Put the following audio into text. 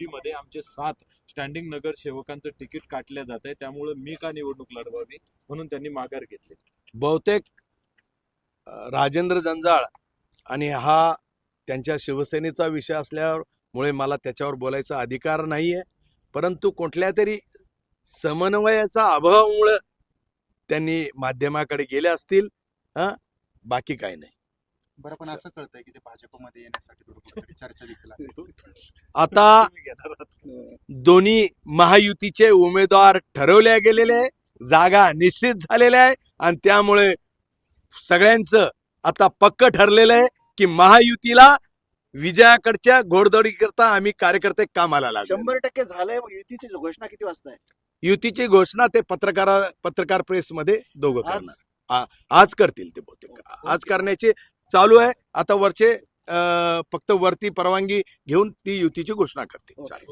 युतीमध्ये आमचे सात standing नगरसेवकांचं ticket काटल्या जात आहे. त्यामुळे मी का निवडणूक लढवावी म्हणून त्यांनी माघार घेतली. बहुतेक राजेंद्र जंजाळ आणि हा त्यांच्या शिवसेनेचा विषय असल्यामुळे मला त्याच्यावर बोलायचा अधिकार नाहीये. परंतु कुठल्या तरी समन्वयाचा अभावामुळं त्यांनी माध्यमाकडे गेले असतील हा? बाकी काही नाही. बरं पण असं कळतंय की ते भाजपमध्ये येण्यासाठी थोडं कुठेतरी चर्चा देखील आहे. आता. दोन्ही महायुतीचे उमेदवार ठरवले गेलेले आहे जागा निश्चित झालेल्या आहे आणि त्यामुळे सगळ्यांचं आता पक्क ठरलेलं आहे की महायुतीला विजयाकडच्या घोडदौडी करता आम्ही कार्यकर्ते कामाला लागलो. शंभर टक्के झालंय युतीची घोषणा किती वाजता आहे युतीची घोषणा ते पत्रकार पत्रकार प्रेस मध्ये दोघं आज? करणार. आज करतील ते बहुतेक. आज करण्याचे चालू आहे. आता वरचे फक्त वरती परवानगी घेऊन ती युतीची घोषणा चालेल.